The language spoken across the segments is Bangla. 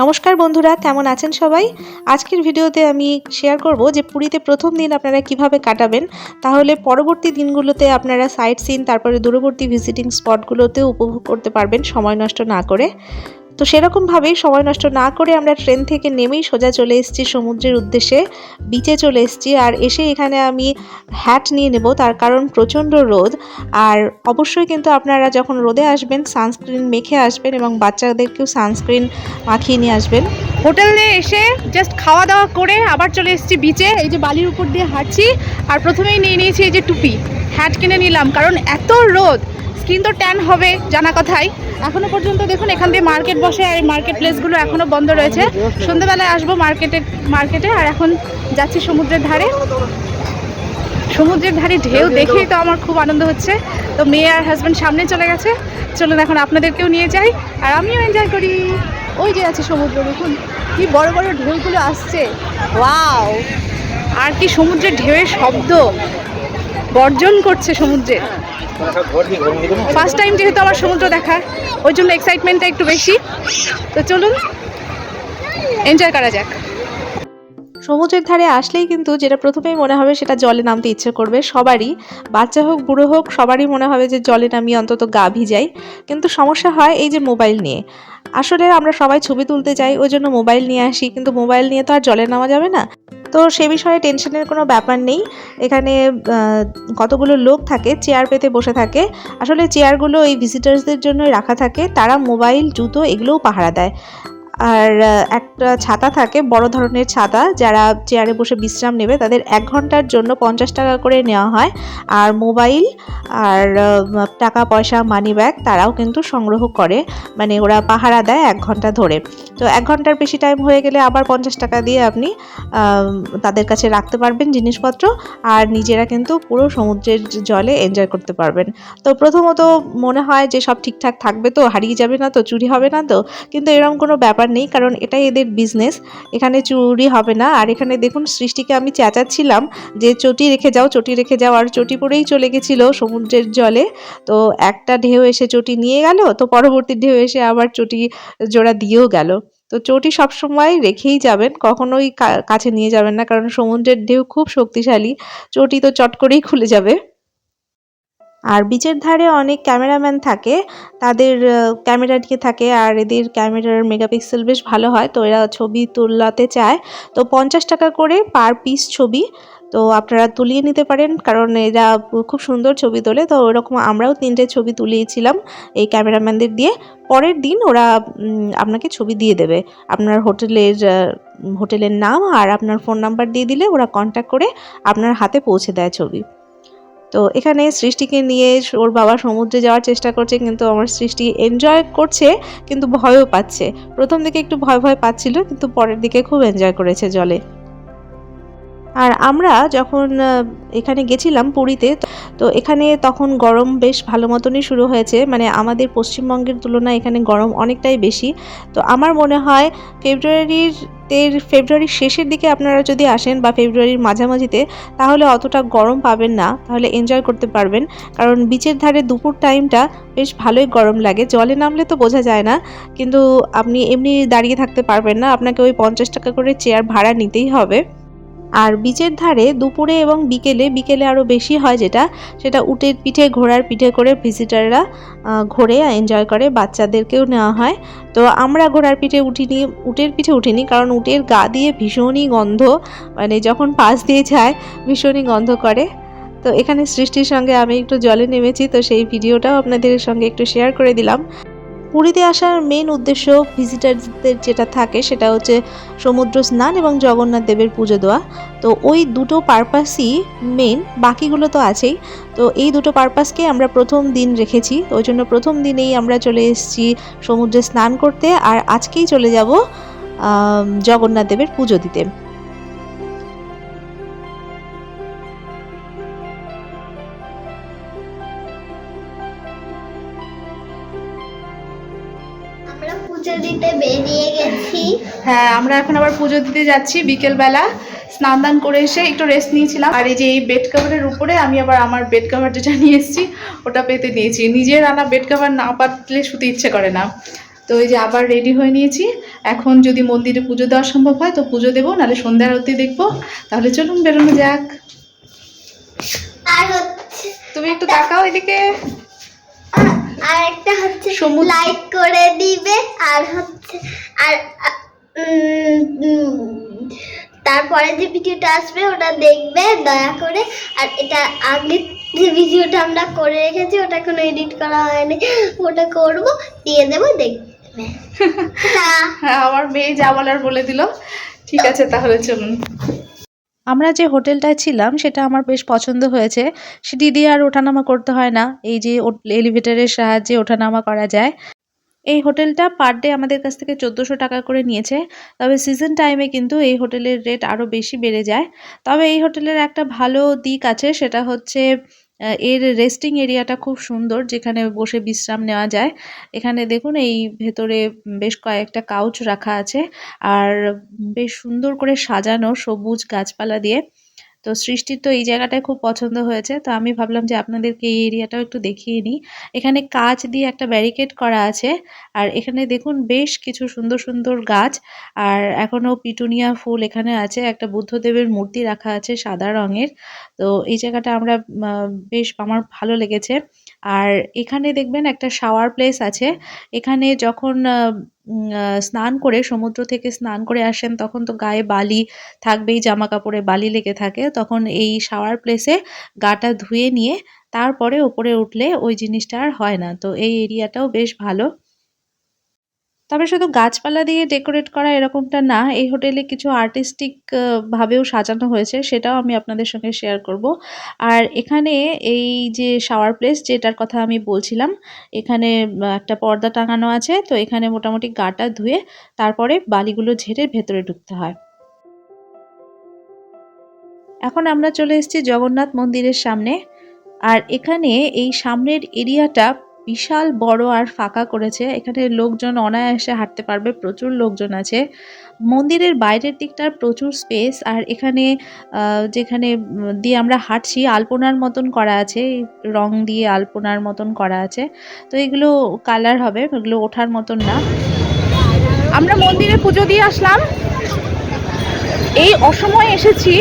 নমস্কার বন্ধুরা, কেমন আছেন সবাই? আজকের ভিডিওতে আমি শেয়ার করব যে পুরীতে প্রথম দিন আপনারা কীভাবে কাটাবেন, তাহলে পরবর্তী দিনগুলোতে আপনারা সাইট সিন তারপরে দূরবর্তী ভিজিটিং স্পটগুলোতে উপভোগ করতে পারবেন সময় নষ্ট না করে। তো সেরকমভাবেই সময় নষ্ট না করে আমরা ট্রেন থেকে নেমেই সোজা চলে এসেছি সমুদ্রের উদ্দেশ্যে বিচে চলে এসেছি। আর এসে এখানে আমি হ্যাট নিয়ে নেব, তার কারণ প্রচণ্ড রোদ। আর অবশ্যই কিন্তু আপনারা যখন রোদে আসবেন সানস্ক্রিন মেখে আসবেন এবং বাচ্চাদেরকেও সানস্ক্রিন মাখিয়ে নিয়ে আসবেন। হোটেলে এসে জাস্ট খাওয়া দাওয়া করে আবার চলে এসেছি বিচে এই যে বালির উপর দিয়ে হাঁটছি, আর প্রথমেই নিয়ে নিয়েছি এই যে টুপি। হ্যাট কিনে নিলাম, কারণ এত রোদ। স্কিন তো ট্যান হবে জানা কথাই। এখনও পর্যন্ত দেখুন এখান দিয়ে মার্কেট বসে আর এই মার্কেট প্লেসগুলো এখনও বন্ধ রয়েছে। সন্ধ্যেবেলায় আসব মার্কেটে মার্কেটে আর এখন যাচ্ছি সমুদ্রের ধারে। সমুদ্রের ধারে ঢেউ দেখেই তো আমার খুব আনন্দ হচ্ছে। তো মেয়ে আর হাজব্যান্ড সামনে চলে গেছে। চলুন এখন আপনাদেরকেও নিয়ে যাই আর আমিও এনজয় করি। ওই যে আছে সমুদ্র দেখুন কি বড় বড় ঢেউগুলো আসছে। ওয়াও আর কি সমুদ্রের ঢেউয়ের শব্দ। বর্জন করছে সমুদ্রে ফার্স্ট টাইম যেহেতু আমার সমুদ্র দেখা, ওই জন্য এক্সাইটমেন্টটা একটু বেশি। তো চলুন এনজয় করা যাক। সমুদ্রের ধারে আসলেই কিন্তু যেটা প্রথমেই মনে হবে সেটা জলে নামতে ইচ্ছে করবে সবারই। বাচ্চা হোক, বুড়ো হোক, সবারই মনে হবে যে জলে নামিয়ে অন্তত গা ভিজাই। কিন্তু সমস্যা হয় এই যে মোবাইল নিয়ে। আসলে আমরা সবাই ছবি তুলতে যাই, ওই জন্য মোবাইল নিয়ে আসি। কিন্তু মোবাইল নিয়ে তো আর জলে নামা যাবে না। তো সে বিষয়ে টেনশনের কোনো ব্যাপার নেই। এখানে কতগুলো লোক থাকে, চেয়ার পেতে বসে থাকে। আসলে চেয়ারগুলো এই ভিজিটার্সদের জন্য রাখা থাকে। তারা মোবাইল, জুতো এগুলোও পাহারা দেয়। আর একটা ছাতা থাকে, বড় ধরনের ছাতা, যারা চেয়ারে বসে বিশ্রাম নেবে, তাদের এক ঘণ্টার জন্য পঞ্চাশ টাকা করে নেওয়া হয়। আর মোবাইল আর টাকা, পয়সা মানি ব্যাগ তারাও কিন্তু সংগ্রহ করে। মানে ওরা পাহারা দেয় এক ঘণ্টা ধরে। তো এক ঘণ্টার বেশি টাইম হয়ে গেলে আবার পঞ্চাশ টাকা দিয়ে আপনি তাদের কাছে রাখতে পারবেন জিনিসপত্র। আর নিজেরা কিন্তু পুরো সমুদ্রের জলে এনজয় করতে পারবেন। তো প্রথমত মনে হয় যে সব ঠিকঠাক থাকবে তো, হারিয়ে যাবে না তো, চুরি হবে না তো। কিন্তু এরকম কোনো ব্যাপার নেই, কারণ এটাই এদের বিজনেস এখানে চুরি হবে না। আর এখানে দেখুন, সৃষ্টিকে আমি চেঁচাচ্ছিলাম যে চটি রেখে যাও, চটি রেখে যাও। আর চটি পরেই চলে গেছিল সমুদ্রের জলে। তো একটা ঢেউ এসে চটি নিয়ে গেল, তো পরবর্তী ঢেউ এসে আবার চটি জোড়া দিয়েও গেল। তো চটি সবসময় রেখেই যাবেন, কখনোই কাছে নিয়ে যাবেন না, কারণ সমুদ্রের ঢেউ খুব শক্তিশালী। চটি তো চট করেই খুলে যাবে। আর বিচের ধারে অনেক ক্যামেরাম্যান থাকে। তাদের ক্যামেরা নিয়ে থাকে আর এদের ক্যামেরার মেগাপিক্সেল বেশ ভালো হয়। তো এরা ছবি তোলাতে চায়। তো পঞ্চাশ টাকা করে পার পিস ছবি। তো আপনারা তুলিয়ে নিতে পারেন। কারণ এরা খুব সুন্দর ছবি তোলে। তো ওরকম আমরাও তিনটে ছবি তুলিয়েছিলাম এই ক্যামেরাম্যানদের দিয়ে। পরের দিন ওরা আপনাকে ছবি দিয়ে দেবে। আপনার হোটেলের হোটেলের নাম আর আপনার ফোন নাম্বার দিয়ে দিলে ওরা কন্ট্যাক্ট করে আপনার হাতে পৌঁছে দেয় ছবি। তো এখানে সৃষ্টিকে নিয়ে ওর বাবা সমুদ্রে যাওয়ার চেষ্টা করছে, কিন্তু আমার সৃষ্টি এনজয় করছে, কিন্তু ভয়ও পাচ্ছে। প্রথম দিকে একটু ভয় ভয় পাচ্ছিল, কিন্তু পরের দিকে খুব এনজয় করেছে জলে। আর আমরা যখন এখানে গেছিলাম পুরীতে, তো- এখানে তখন গরম বেশ ভালো মতনই শুরু হয়েছে। মানে আমাদের পশ্চিমবঙ্গের তুলনায় এখানে গরম অনেকটাই বেশি। তো আমার মনে হয় ফেব্রুয়ারির তের ফেব্রুয়ারির শেষের দিকে আপনারা যদি আসেন বা ফেব্রুয়ারির মাঝামাঝিতে, তাহলে অতটা গরম পাবেন না। তাহলে এনজয় করতে পারবেন। কারণ বিচের ধারে দুপুর টাইমটা বেশ ভালোই গরম লাগে। জলে নামলে তো বোঝা যায় না। কিন্তু আপনি এমনি দাঁড়িয়ে থাকতে পারবেন না। আপনাকে ওই পঞ্চাশ টাকা করে চেয়ার ভাড়া নিতেই হবে। আর বিচের ধারে দুপুরে এবং বিকেলে বিকেলে আরও বেশি হয় যেটা, সেটা উটের পিঠে, ঘোড়ার পিঠে করে ভিজিটাররা ঘোরে এনজয় করে, বাচ্চাদেরকেও নেওয়া হয়। তো আমরা ঘোড়ার পিঠে উঠিনি, উটের পিঠে উঠিনি, কারণ উটের গা দিয়ে ভীষণই গন্ধ মানে যখন পাশ দিয়ে যায়, ভীষণই গন্ধ করে। তো এখানে সৃষ্টির সঙ্গে আমি একটু জলে নেমেছি, তো সেই ভিডিওটাও আপনাদের সঙ্গে একটু শেয়ার করে দিলাম। পুরীতে আসার মেন উদ্দেশ্য ভিজিটারদের যেটা থাকে সেটা হচ্ছে সমুদ্র স্নান এবং জগন্নাথ দেবের পুজো দেওয়া। তো ওই দুটো পারপাসই মেন বাকিগুলো তো আছেই। তো এই দুটো পারপাসকে আমরা প্রথম দিন রেখেছি। ওই জন্য প্রথম দিনেই আমরা চলে এসেছি সমুদ্রে স্নান করতে। আর আজকেই চলে যাব জগন্নাথ দেবের পুজো দিতে। পুজো দিতে বেরিয়ে গেছি। হ্যাঁ আমরা এখন আবার পুজো দিতে যাচ্ছি বিকেলবেলা। স্নান দান করে এসে একটু রেস্ট নিয়েছিলাম। আর এই যে এই বেড কাভারের উপরে আমি আবার আমার বেড কাভার যেটা নিয়ে এসেছি ওটা পেতে নিয়েছি। নিজের আনা বেড কাভার না পাতলে শুতে ইচ্ছে করে না। তো এই যে আবার রেডি হয়ে নিয়েছি। এখন যদি মন্দিরে পুজো দেওয়া সম্ভব হয় তো পুজো দেবো নাহলে সন্ধ্যা আরতি দেখব। তাহলে চলুন বেরোনো যাক। তুমি একটু তাকাও এদিকে। আর একটা হচ্ছে লাইক করে দিবে আর হচ্ছে আর তারপরে যে ভিডিওটা আসবে ওটা দেখবে দয়া করে। আর এটা আগে যে ভিডিওটা আমরা করে রেখেছি ওটা কোনো এডিট করা হয়নি। ওটা করব দিয়ে দেবো দেখবে। হ্যাঁ আমার মেয়ে যা বলার বলে দিল। ঠিক আছে তাহলে চলুন। আমরা যে হোটেলটায় ছিলাম, সেটা আমার বেশ পছন্দ হয়েছে। সিঁড়ি দিয়ে আর ওঠানামা করতে হয় না। এই যে এলিভেটারের সাহায্যে ওঠানামা করা যায়। এই হোটেলটা পার ডে আমাদের কাছ থেকে চোদ্দোশো টাকা করে নিয়েছে। তবে সিজন টাইমে কিন্তু এই হোটেলের রেট আরও বেশি বেড়ে যায়। তবে এই হোটেলের একটা ভালো দিক আছে, সেটা হচ্ছে এর রেস্টিং এরিয়াটা খুব সুন্দর, যেখানে বসে বিশ্রাম নেওয়া যায়। এখানে দেখুন, এই ভেতরে বেশ কয়েকটা কাউচ রাখা আছে। আর বেশ সুন্দর করে সাজানো সবুজ গাছপালা দিয়ে। তো সৃষ্টির তো এই জায়গাটায় খুব পছন্দ হয়েছে। তো আমি ভাবলাম যে আপনাদেরকে এই এরিয়াটাও একটু দেখিয়ে নিই। এখানে কাঁচ দিয়ে একটা ব্যারিকেড করা আছে। আর এখানে দেখুন বেশ কিছু সুন্দর সুন্দর গাছ। আর এখনও পিটুনিয়া ফুল এখানে আছে। একটা বুদ্ধদেবের মূর্তি রাখা আছে সাদা রঙের। তো এই জায়গাটা আমরা বেশ আমার ভালো লেগেছে। আর এখানে দেখবেন একটা শাওয়ার প্লেস আছে। এখানে যখন স্নান করে, সমুদ্র থেকে স্নান করে আসেন, তখন তো গায়ে বালি থাকবেই জামা কাপড়ে বালি লেগে থাকে। তখন এই শাওয়ার প্লেসে গাটা ধুয়ে নিয়ে, তারপরে ওপরে উঠলে ওই জিনিসটা আর হয় না। তো এই এরিয়াটাও বেশ ভালো। তবে শুধু গাছপালা দিয়ে ডেকোরেট করা এরকমটা না, এই হোটেলে কিছু আর্টিস্টিক ভাবেও সাজানো হয়েছে, সেটাও আমি আপনাদের সঙ্গে শেয়ার করব। আর এখানে এই যে শাওয়ার প্লেস যেটার কথা আমি বলছিলাম, এখানে একটা পর্দা টাঙানো আছে, তো এখানে মোটামুটি গাটা ধুয়ে তারপরে বালিগুলো ঝেড়ে ভেতরে ঢুকতে হয়। এখন আমরা চলে এসেছি জগন্নাথ মন্দিরের সামনে। আর এখানে এই সামনের এরিয়াটা বিশাল, বড় আর ফাঁকা করেছে। এখানে লোকজন অনায়াসে হাঁটতে পারবে, প্রচুর লোকজন আছে। মন্দিরের বাইরের দিকটার প্রচুর স্পেস আর এখানে যেখানে দিয়ে আমরা হাঁটছি, আলপনার মতন করা আছে। রং দিয়ে আলপনার মতন করা আছে। তো এগুলো কালার হবে, এগুলো ওঠার মতন না। আমরা মন্দিরে পুজো দিয়ে আসলাম। এই অসময়ে এসেছি।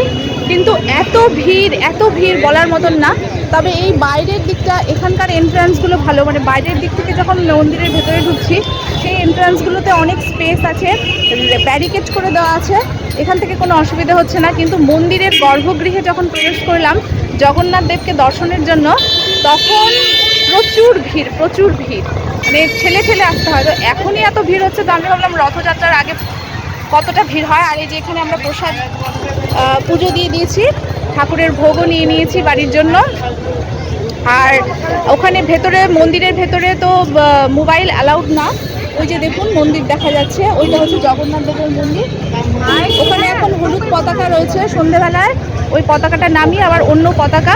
কিন্তু এত ভিড় এত ভিড় বলার মতন না। তবে এই বাইরের দিকটা, এখানকার এন্ট্রান্সগুলো ভালো। মানে বাইরের দিক থেকে যখন মন্দিরের ভেতরে ঢুকছি, সেই এন্ট্রান্সগুলোতে অনেক স্পেস আছে ব্যারিকেড করে দেওয়া আছে। এখান থেকে কোনো অসুবিধা হচ্ছে না। কিন্তু মন্দিরের গর্ভগৃহে যখন প্রবেশ করলাম, জগন্নাথ দেবকে দর্শনের জন্য, তখন প্রচুর ভিড় প্রচুর ভিড়। মানে ঠেলে ঠেলে আসতে হয়। তো এখনই এত ভিড় হচ্ছে, তো আমি ভাবলাম রথযাত্রার আগে কতটা ভিড় হয় আর এই যে এখানে আমরা প্রসাদ পুজো দিয়ে দিয়েছি, ঠাকুরের ভোগও নিয়ে নিয়েছি বাড়ির জন্য। আর ওখানে ভেতরে, মন্দিরের ভেতরে তো মোবাইল অ্যালাউড না। ওই যে দেখুন, মন্দির দেখা যাচ্ছে। ওইটা হচ্ছে জগন্নাথ দেবের মন্দির। ওখানে এখন হলুদ পতাকা রয়েছে সন্ধেবেলায়। ওই পতাকাটা নামিয়ে আবার অন্য পতাকা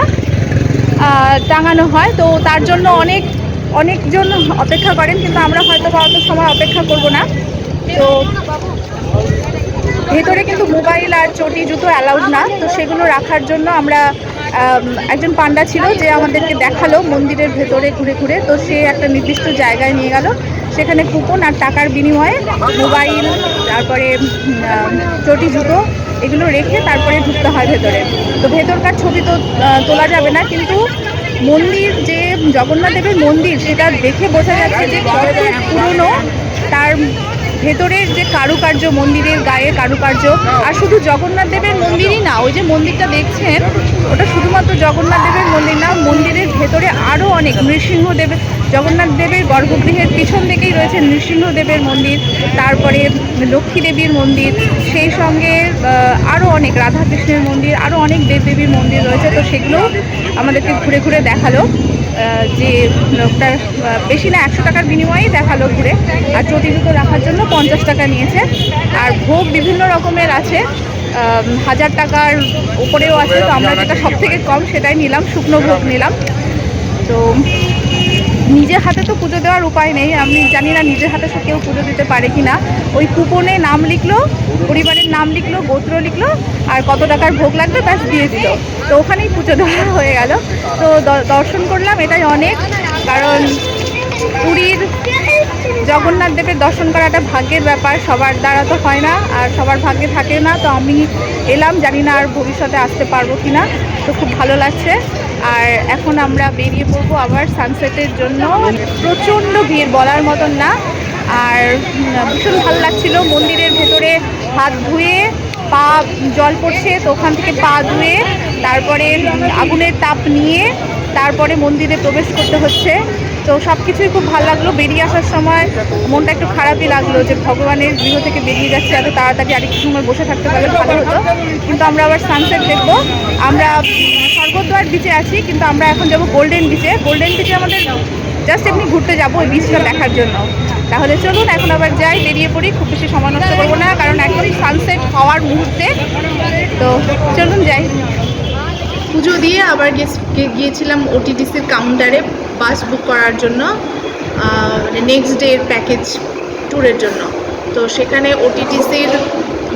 টাঙানো হয়। তো তার জন্য অনেক, অনেকজন অপেক্ষা করেন, কিন্তু আমরা হয়তো বা অত সময় অপেক্ষা করব না। তো ভেতরে কিন্তু মোবাইল আর চটি, জুতো অ্যালাউড না। তো সেগুলো রাখার জন্য আমরা একজন পান্ডা ছিল যে আমাদেরকে দেখাল মন্দিরের ভেতরে ঘুরে ঘুরে। তো সে একটা নির্দিষ্ট জায়গায় নিয়ে গেল। সেখানে কুপন আর টাকার বিনিময়ে মোবাইল, তারপরে চটি, জুতো এগুলো রেখে তারপরে ঢুকতে হয় ভেতরে। তো ভেতরকার ছবি তো তোলা যাবে না। কিন্তু মন্দির যে জগন্নাথ দেবের মন্দির, সেটা দেখে বোঝা যাচ্ছে যে পুরনো। তার ভেতরের যে কারুকার্য, মন্দিরের গায়ে কারুকার্য, আর শুধু জগন্নাথ দেবের মন্দিরই না, ওই যে মন্দিরটা দেখছেন, ওটা শুধুমাত্র জগন্নাথ দেবের মন্দির না, মন্দিরের ভেতরে আরও অনেক নৃসিংহদেবের জগন্নাথ দেবের গর্ভগৃহের পিছন দিকেই রয়েছে নৃসিংহদেবের মন্দির তারপরে লক্ষ্মী দেবীর মন্দির সেই সঙ্গে আরও অনেক রাধাকৃষ্ণের মন্দির আরও অনেক দেবদেবীর মন্দির রয়েছে তো সেগুলো আমাদেরকে ঘুরে ঘুরে দেখাল যে লোকটার আহ, বেশি না একশো টাকার বিনিময়েই দেখাল ঘুরে আর চটি জুতো রাখার জন্য পঞ্চাশ টাকা নিয়েছে আর ভোগ বিভিন্ন রকমের আছে হাজার টাকার উপরেও আছে তো আমরা যেটা সব থেকে কম সেটাই নিলাম শুকনো ভোগ নিলাম তো নিজের হাতে তো পুজো দেওয়ার উপায় নেই, আমি জানি না নিজের হাতে সে কেউ পুজো দিতে পারে কি না ওই কুপনে নাম লিখলো, পরিবারের নাম লিখলো, গোত্র লিখলো, আর কত টাকার ভোগ লাগবে ব্যাস দিয়ে দিল। তো ওখানেই পুজো দেওয়া হয়ে গেল। তো দর্শন করলাম, এটাই অনেক, কারণ পুরীর জগন্নাথ দেবের দর্শন করাটা ভাগ্যের ব্যাপার, সবার দ্বারা তো হয় না আর সবার ভাগ্যে থাকে না, তো আমি এলাম, জানি না আর ভবিষ্যতে আসতে পারব কি না, তো খুব ভালো লাগছে। আর এখন আমরা বেরিয়ে পড়ব আবার সানসেটের জন্য। প্রচণ্ড ভিড় বলার মতন না, আর ভীষণ ভালো লাগছিল। মন্দিরের ভেতরে হাত ধুয়ে পা জল পড়ছে, তো ওখান থেকে পা ধুয়ে তারপরে আগুনের তাপ নিয়ে তারপরে মন্দিরে প্রবেশ করতে হচ্ছে। তো সব কিছুই খুব ভালো লাগল। বেরিয়ে আসার সময় মনটা একটু খারাপই লাগল যে ভগবানের গৃহ থেকে বেরিয়ে যাচ্ছে এত তাড়াতাড়ি আরেকটু সময় বসে থাকতে পারলে ভালো হতো। কিন্তু আমরা আবার সানসেট দেখব। আমরা উম, স্বর্গদ্বার বিচে আছি কিন্তু আমরা এখন যাব গোল্ডেন বিচে গোল্ডেন বিচে আমাদের জাস্ট এমনি ঘুরতে যাব ওই বিচটা দেখার জন্য। তাহলে চলুন এখন আবার যাই বেরিয়ে পড়ি খুব বেশি সময় নষ্ট করব না কারণ একদম সানসেট হওয়ার মুহূর্তে। তো চলুন যাই। পুজো দিয়ে আবার গিয়েছিলাম ওটিডিসির কাউন্টারে বাস বুক করার জন্য মানে নেক্সট ডের প্যাকেজ ট্যুরের জন্য। তো সেখানে ওটিটিসির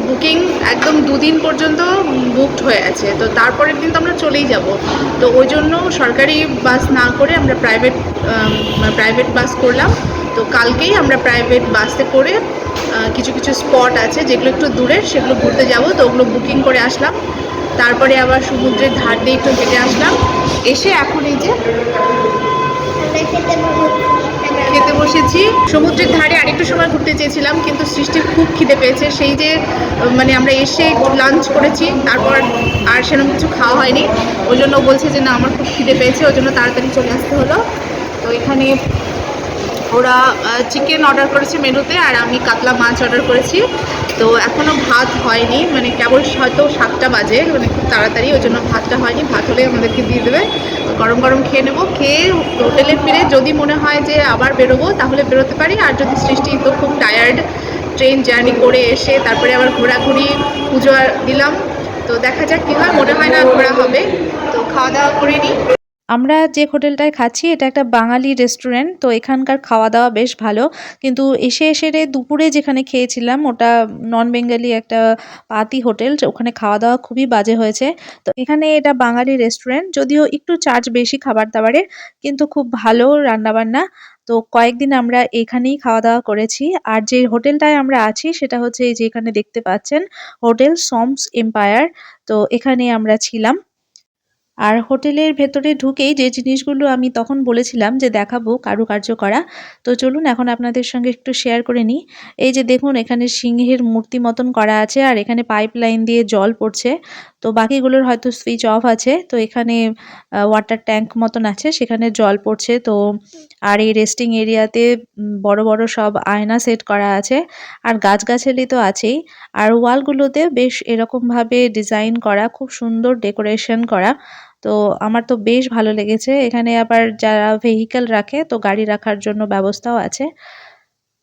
বুকিং একদম দুদিন পর্যন্ত বুকড হয়ে আছে। তো তারপরের দিন তো আমরা চলেই যাব। তো ওই জন্য সরকারি বাস না করে আমরা প্রাইভেট প্রাইভেট বাস করলাম। তো কালকেই আমরা প্রাইভেট বাসে করে কিছু কিছু স্পট আছে যেগুলো একটু দূরের সেগুলো ঘুরতে যাব। তো ওগুলো বুকিং করে আসলাম। তারপরে আবার সমুদ্রের ধার দিয়ে একটু হেঁটে আসলাম। এসে এখন এই যে খেতে বসেছি। সমুদ্রের ধারে আরেকটু সময় ঘুরতে চেয়েছিলাম, কিন্তু সৃষ্টির খুব খিদে পেয়েছে। সেই যে মানে আমরা এসে লাঞ্চ করেছি, তারপর আর সেরকম কিছু খাওয়া হয়নি। ওই জন্য বলছে যে, না, আমার খুব খিদে পেয়েছে, ওই জন্য তাড়াতাড়ি চলে আসতে হলো। তো এখানে ওরা চিকেন অর্ডার করেছে মেনুতে, আর আমি কাতলা মাছ অর্ডার করেছি। তো এখনও ভাত হয়নি মানে কেবল হয়তো সাতটা বাজে মানে খুব তাড়াতাড়ি, ওই জন্য ভাতটা হয়নি, ভাত হলে আমাদেরকে দিয়ে দেবে। গরম গরম খেয়ে নেব, খেয়ে হোটেলে ফিরে যদি মনে হয় যে আবার বেরোবো, তাহলে বেরোতে পারি। আর যদি সৃষ্টি তো খুব টায়ার্ড ট্রেন জার্নি করে এসে তারপরে আবার ঘোরাঘুরি, পুজো দিলাম। তো দেখা যাক কী হয়, মনে হয় না ঘোরা হবে। তো খাওয়া দাওয়া করে নিই। আমরা যে হোটেলটায় খাচ্ছি, এটা একটা বাঙালি রেস্টুরেন্ট তো এখানকার খাওয়া দাওয়া বেশ ভালো। কিন্তু এসে এসে রে দুপুরে যেখানে খেয়েছিলাম, ওটা নন বেঙ্গলি একটা পাতি হোটেল, ওখানে খাওয়া দাওয়া খুবই বাজে হয়েছে। তো এখানে এটা বাঙালি রেস্টুরেন্ট যদিও একটু চার্জ বেশি খাবার দাবারের কিন্তু খুব ভালো রান্নাবান্না। তো কয়েকদিন আমরা এখানেই খাওয়া দাওয়া করেছি। আর যে হোটেলটায় আমরা আছি, সেটা হচ্ছে এই যে এখানে দেখতে পাচ্ছেন, হোটেল সমস এম্পায়ার তো এখানে আমরা ছিলাম। আর হোটেলের ভেতরে ঢুকেই যে জিনিসগুলো আমি তখন বলেছিলাম যে দেখাবো, কারুকার্য করা। তো চলুন এখন আপনাদের সঙ্গে একটু শেয়ার করে নিই। এই যে দেখুন, এখানে সিংহের মূর্তি মতন করা আছে আর এখানে পাইপ লাইন দিয়ে জল পড়ছে। তো বাকিগুলোর হয়তো সুইচ অফ আছে। তো এখানে ওয়াটার ট্যাঙ্ক মতন আছে, সেখানে জল পড়ছে। তো আর এই রেস্টিং এরিয়াতে বড় বড় সব আয়না সেট করা আছে। আর গাছগাছালি তো আছেই। আর ওয়ালগুলোতে বেশ এরকমভাবে ডিজাইন করা, খুব সুন্দর ডেকোরেশন করা। তো আমার তো বেশ ভালো লেগেছে। এখানে আবার যারা ভেহিক্যাল রাখে, তো গাড়ি রাখার জন্য ব্যবস্থাও আছে।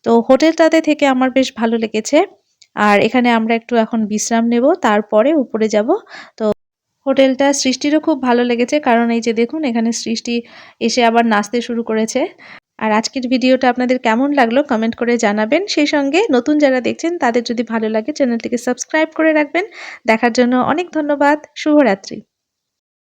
তো হোটেলটাতে থেকে আমার বেশ ভালো লেগেছে। আর এখানে আমরা একটু এখন বিশ্রাম নেব, তারপরে উপরে যাব। তো হোটেলটা সৃষ্টিরও খুব ভালো লেগেছে, কারণ এই যে দেখুন, এখানে সৃষ্টি এসে আবার নাচতে শুরু করেছে। আর আজকের ভিডিওটা আপনাদের কেমন লাগল কমেন্ট করে জানাবেন। সেই সঙ্গে নতুন যারা দেখছেন, তাদের যদি ভালো লাগে, চ্যানেলটিকে সাবস্ক্রাইব করে রাখবেন। দেখার জন্য অনেক ধন্যবাদ। শুভরাত্রি।